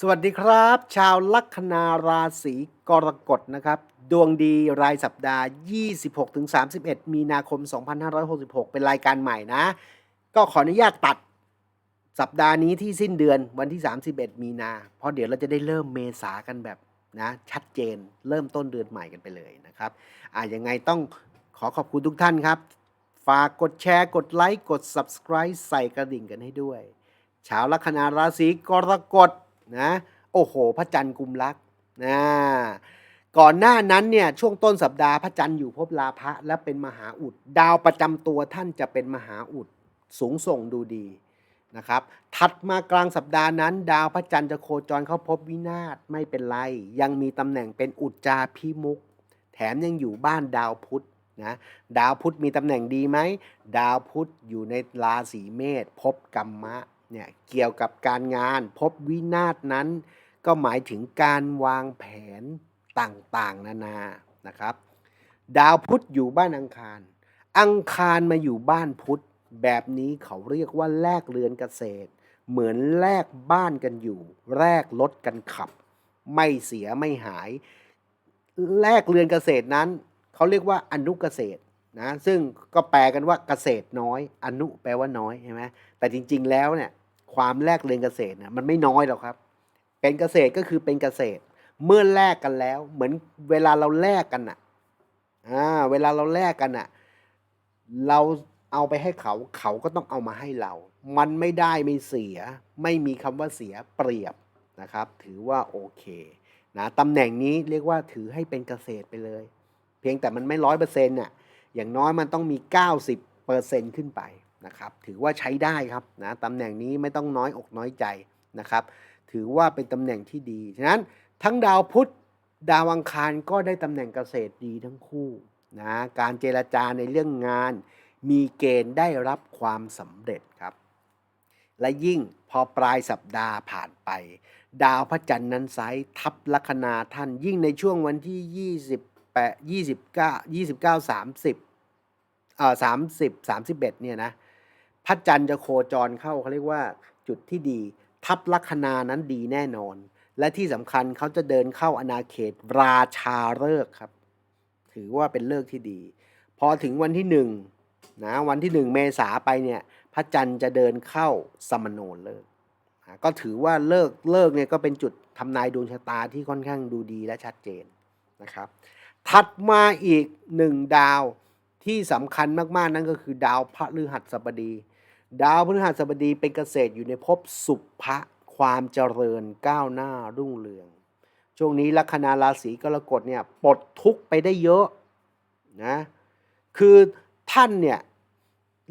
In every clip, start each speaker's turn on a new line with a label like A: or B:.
A: สวัสดีครับ ชาวลัคนาราศีกรกฎนะครับ ดวงดีรายสัปดาห์ 26-31 มีนาคม 2566 เป็นรายการใหม่นะ ก็ขออนุญาตตัดสัปดาห์นี้ที่สิ้นเดือนวันที่ 31 มีนา เพราะเดี๋ยวเราจะได้เริ่มเมษากันแบบนะชัดเจนเริ่มต้นเดือนใหม่กันไปเลยนะครับอ่ายังไงต้องขอขอบคุณทุกท่านครับ ฝากกดแชร์กดไลค์กด Subscribe ใส่กระดิ่งกันให้ด้วย ชาวลัคนาราศีกรกฎ นะโอ้โห พระจันทร์กุมรักนะก่อนหน้านั้นเนี่ยช่วงต้นสัปดาห์พระจันทร์อยู่ภพลาภะและเป็นมหาอุด ดาวประจำตัวท่านจะเป็นมหาอุดสูงส่งดูดีนะครับถัดมากลางสัปดาห์นั้น ดาวพระจันทร์จะโคจรเข้าภพวินาศไม่เป็นไร ยังมีตำแหน่งเป็นอุจจาพิมุก แถมยังอยู่บ้านดาวพุธนะดาวพุธมีตำแหน่งดีไหม ดาวพุธอยู่ในราศีเมษภพกรรมะ เนี่ยเกี่ยวกับการงานภพวินาศนั้น ก็หมายถึงการวางแผนต่างๆ นานานะครับ ดาวพุธอยู่บ้านอังคาร อังคารมาอยู่บ้านพุธแบบนี้เขาเรียกว่าแลกเรือนเกษตร เหมือนแลกบ้านกันอยู่แลกรถกันขับ ไม่เสียไม่หายแลกเรือนเกษตรนั้น เขาเรียกว่าอนุเกษตร นะซึ่งก็แปลกันว่าเกษตรน้อย อนุแปลว่าน้อยใช่ไหมแต่จริง ๆ แล้วเนี่ยความแลกเรือนเกษตรเนี่ยมันไม่น้อยหรอกครับ เป็นเกษตรก็คือเป็นเกษตร เมื่อแลกกันแล้ว เหมือนเวลาเราแลกกันอะอ่าเวลาเราแลกกันอะเราเอาไปให้เขาเขาก็ต้องเอามาให้เรา มันไม่ได้ไม่เสีย ไม่มีคำว่าเสียเปรียบนะครับ ถือว่าโอเคนะตำแหน่งนี้เรียกว่าถือให้เป็นเกษตรไปเลย เพียงแต่มันไม่ร้อยเปอร์เซ็นต์น่ะ อย่างน้อยมันต้องมี 90เปอร์เซ็นต์ขึ้นไปนะครับถือว่าใช้ได้ครับนะตำแหน่งนี้ไม่ต้องน้อยอกน้อยใจนะครับ ถือว่าเป็นตำแหน่งที่ดี ฉะนั้นทั้งดาวพุธดาวอังคารก็ได้ตำแหน่งเกษตรดีทั้งคู่นะการเจรจาในเรื่องงาน มีเกณฑ์ได้รับความสำเร็จครับ และยิ่งพอปลายสัปดาห์ผ่านไป ดาวพระจันทร์นั้นไซทับลัคนาท่านยิ่งในช่วงวันที่ 28 29 29 30 เอ่อ30 31เนี่ยนะพระจันทร์จะโคจรเข้าเขาเรียกว่าจุดที่ดี ทับลัคนานั้นดีแน่นอน และที่สำคัญเขาจะเดินเข้าอาณาเขตราชาฤกษ์ครับ ถือว่าเป็นเลิกที่ดี พอถึงวันที่หนึ่งนะวันที่หนึ่งเมษาไปเนี่ยพระจันทร์จะเดินเข้าสมโนเลิกก็ถือว่าเลิกเลิกเนี่ยก็เป็นจุดทำนายดวงชะตาที่ค่อนข้างดูดีและชัดเจนนะครับ ถัดมาอีกหนึ่งดาว ที่สำคัญมากๆนั่นก็คือดาวพฤหัสบดี ดาวพฤหัสบดีเป็นเกษตรอยู่ในภพสุภะความเจริญก้าวหน้ารุ่งเรือง ช่วงนี้ลัคนาราศีกรกฎเนี่ยปลดทุกไปได้เยอะนะคือท่านเนี่ย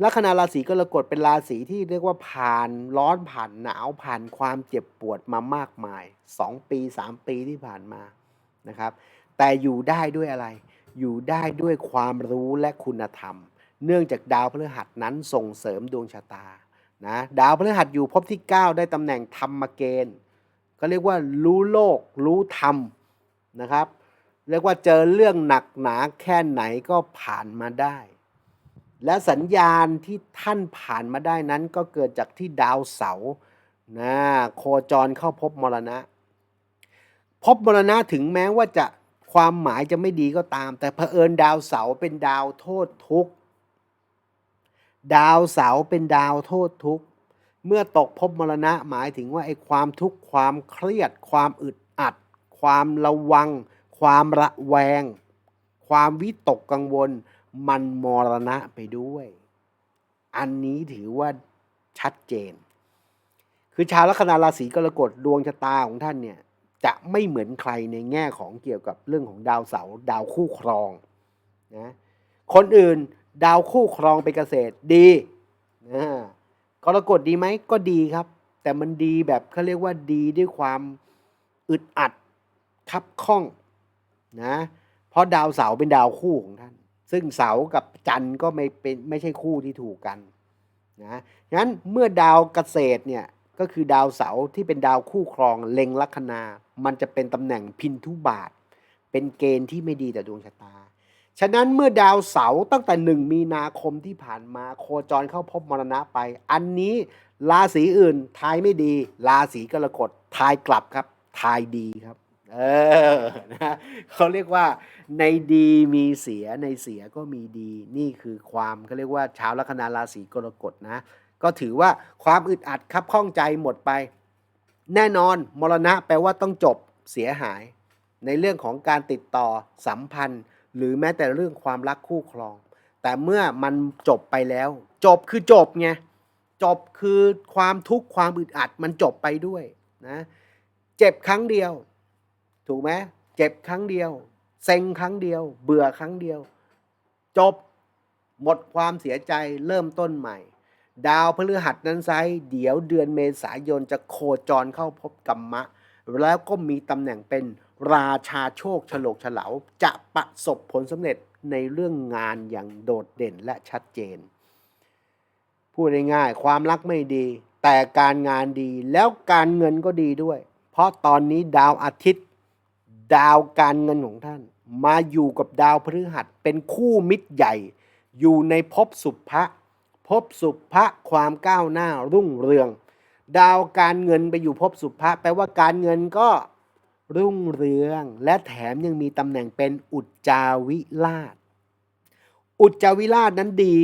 A: ลัคนาราศีกรกฎเป็นราศีที่เรียกว่าผ่านร้อนผ่านหนาวผ่านความเจ็บปวดมามากมาย 2 ปี 3 ปีที่ผ่านมานะครับ แต่อยู่ได้ด้วยอะไร อยู่ได้ด้วยความรู้และคุณธรรม เนื่องจากดาวพฤหัสนั้นส่งเสริมดวงชะตานะดาวพฤหัสอยู่ภพที่ 9 ได้ตำแหน่งธรรมเกณฑ์ก็เรียกว่ารู้โลก รู้ธรรมนะครับเรียกว่าเจอเรื่องหนักหนาแค่ไหนก็ผ่านมาได้ และสัญญาณที่ท่านผ่านมาได้นั้นก็เกิดจากที่ดาวเสาร์นะโคจรเข้าพบมรณะ พบมรณะถึงแม้ว่าจะ ความหมายจะไม่ดีก็ตาม แต่เผอิญดาวเสาเป็นดาวโทษทุกข์ดาวเสาเป็นดาวโทษทุกข์เมื่อตกภพมรณะหมายถึงว่าไอ้ความทุกข์ความเครียด ความอึดอัด ความระวัง ความระแวง ความวิตกกังวล มันมรณะไปด้วย อันนี้ถือว่าชัดเจน คือชาวลัคนาราศีกรกฎดวงชะตาของท่านเนี่ย จะไม่เหมือนใครในแง่ของเกี่ยวกับเรื่องของดาวเสาร์ดาวคู่ครองนะคนอื่นดาวคู่ครองเป็นเกษตรดีนะกรกฎดีไหมก็ดีครับ แต่มันดีแบบเขาเรียกว่าดีด้วยความอึดอัดคับข้องนะเพราะดาวเสาร์เป็นดาวคู่ของท่าน ซึ่งเสาร์กับจันทร์ก็ไม่เป็นไม่ใช่คู่ที่ถูกกันนะงั้นเมื่อดาวเกษตรเนี่ยก็คือดาวเสาร์ที่เป็นดาวคู่ครองเล็งลัคนา มันจะเป็นตำแหน่งพินทุบาท เป็นเกณฑ์ที่ไม่ดีต่อดวงชะตา ฉะนั้นเมื่อดาวเสาร์ตั้งแต่หนึ่งมีนาคมที่ผ่านมา โคจรเข้าพบมรณะไป อันนี้ราศีอื่นทายไม่ดี ราศีกรกฎทายกลับครับทายดีครับเออนะเขาเรียกว่าในดีมีเสียในเสียก็มีดี นี่คือความเขาเรียกว่าชาวลัคนาราศีกรกฎนะ ก็ถือว่าความอึดอัดครับข้องใจหมดไป แน่นอนมรณะแปลว่าต้องจบเสียหาย ในเรื่องของการติดต่อสัมพันธ์ หรือแม้แต่เรื่องความรักคู่ครอง แต่เมื่อมันจบไปแล้ว จบคือจบไงจบคือความทุกข์ความอึดอัดมันจบไปด้วยนะเจ็บครั้งเดียว ถูกไหมเจ็บครั้งเดียว เซ็งครั้งเดียว เบื่อครั้งเดียว จบหมดความเสียใจเริ่มต้นใหม่ ดาวพฤหัสนั้นไซเดี๋ยวเดือนเมษายนจะโคจรเข้าพบกัมมะ แล้วก็มีตำแหน่งเป็นราชาโชคฉลกเฉลาจะประสบผลสำเร็จในเรื่องงานอย่างโดดเด่นและชัดเจน พูดง่ายๆความรักไม่ดี แต่การงานดีแล้วการเงินก็ดีด้วย เพราะตอนนี้ดาวอาทิตย์ ดาวการเงินของท่าน มาอยู่กับดาวพฤหัสเป็นคู่มิตรใหญ่ อยู่ในภพสุภะ ภพสุภะความก้าวหน้ารุ่งเรือง ดาวการเงินไปอยู่ภพสุภะแปลว่าการเงินก็รุ่งเรือง และแถมยังมีตำแหน่งเป็นอุจจาวิราช อุจจาวิราชนั้นดี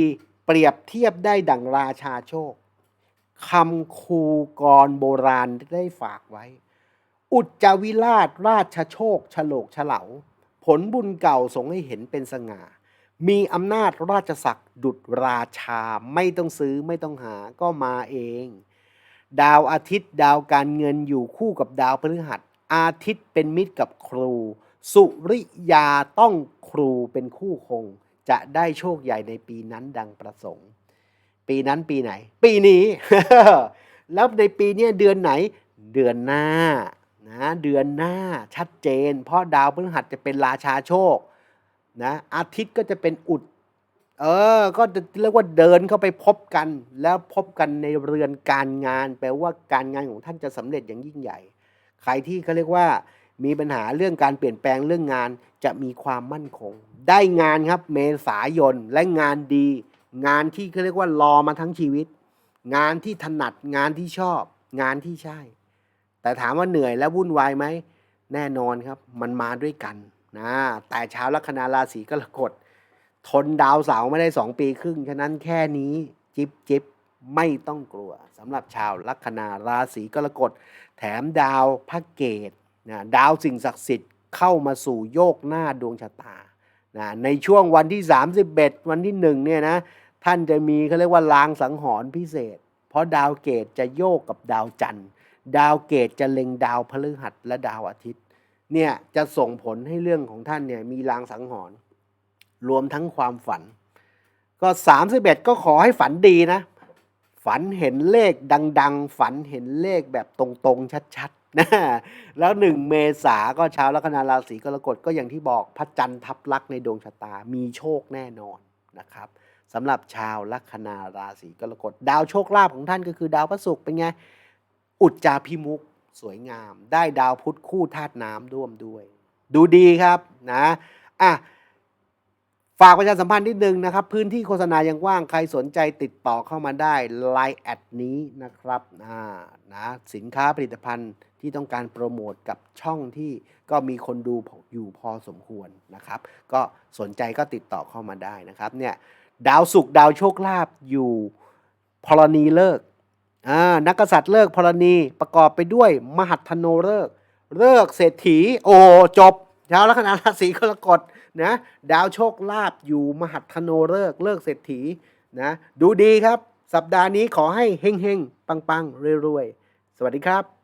A: เปรียบเทียบได้ดั่งราชาโชคคำคูกรโบราณได้ฝากไว้ อุจจาวิราชราชโชคฉลกฉเฉลา ผลบุญเก่าส่งให้เห็นเป็นสง่า มีอำนาจราชศักดิ์ดุจราชาไม่ต้องซื้อไม่ต้องหาก็มาเอง ดาวอาทิตย์ดาวการเงินอยู่คู่กับดาวพฤหัส อาทิตย์เป็นมิตรกับครู สุริยาต้องครูเป็นคู่คง จะได้โชคใหญ่ในปีนั้นดังประสงค์ ปีนั้นปีไหน ปีนี้ แล้วในปีนี้เดือนไหน เดือนหน้านะเดือนหน้าชัดเจน เพราะดาวพฤหัสจะเป็นราชาโชค นะอาทิตย์ก็จะเป็นอุด เออ ก็จะเรียกว่าเดินเข้าไปพบกัน แล้วพบกันในเรือนการงาน แปลว่าการงานของท่านจะสำเร็จอย่างยิ่งใหญ่ ใครที่เขาเรียกว่า มีปัญหาเรื่องการเปลี่ยนแปลงเรื่องงานจะมีความมั่นคง ได้งานครับเมษายนและงานดี งานที่เขาเรียกว่ารอมาทั้งชีวิต งานที่ถนัดงานที่ชอบ งานที่ใช่ แต่ถามว่าเหนื่อยและวุ่นวายไหมแน่นอนครับ มันมาด้วยกัน นะแต่ชาวลัคนาราศีกรกฎทนดาวเสาร์ไม่ได้สองปีครึ่ง ฉะนั้นแค่นี้จิบจิบไม่ต้องกลัวสำหรับชาวลัคนาราศีกรกฎแถมดาวพระเกตนะดาวสิ่งศักดิ์สิทธิ์เข้ามาสู่โยกหน้าดวงชะตานะในช่วงวันที่ 31 วันที่หนึ่งเนี่ยนะท่านจะมีเขาเรียกว่าลางสังหรณ์พิเศษ เพราะดาวเกตจะโยกกับดาวจันทร์ ดาวเกตจะเล็งดาวพฤหัสและดาวอาทิตย์ เนี่ยจะส่งผลให้เรื่องของท่านเนี่ยมีลางสังหรณ์รวมทั้งความฝัน ก็ 31 ก็ขอให้ฝันดีนะ ฝันเห็นเลขดัง ๆ ฝันเห็นเลขแบบตรงๆ ชัดๆนะแล้วหนึ่งเมษาก็ชาวลัคนาราศีกรกฎก็อย่างที่บอกพระจันทร์ทับลักในดวงชะตา มีโชคแน่นอนนะครับสำหรับชาวลัคนาราศีกรกฎดาวโชคลาภของท่านก็คือดาวพระศุกร์เป็นไง อุจจาพิมุก สวยงาม ได้ดาวพุธคู่ธาตุน้ำร่วมด้วย ดูดีครับนะอะฝากประชาสัมพันธ์นิดนึงนะครับ พื้นที่โฆษณายังว่างใครสนใจติดต่อเข้ามาได้ Line แอดนี้นะครับอ่านะสินค้าผลิตภัณฑ์ที่ต้องการโปรโมทกับช่องที่ก็มีคนดูอยู่พอสมควรนะครับ ก็สนใจก็ติดต่อเข้ามาได้นะครับเนี่ยดาวศุกดาวโชคลาภอยู่พรณีเลิก นักกษัตริย์เลิกพรณีประกอบไปด้วย มหัทโนเลิกเลิกเศรษฐี โอ้จบชาวลัคนาราศีกรกฎนะดาวโชคลาภอยู่มหัทโนเลิกเลิกเศรษฐีนะดูดีครับ สัปดาห์นี้ขอให้เฮงๆ ปังๆรวยๆ สวัสดีครับ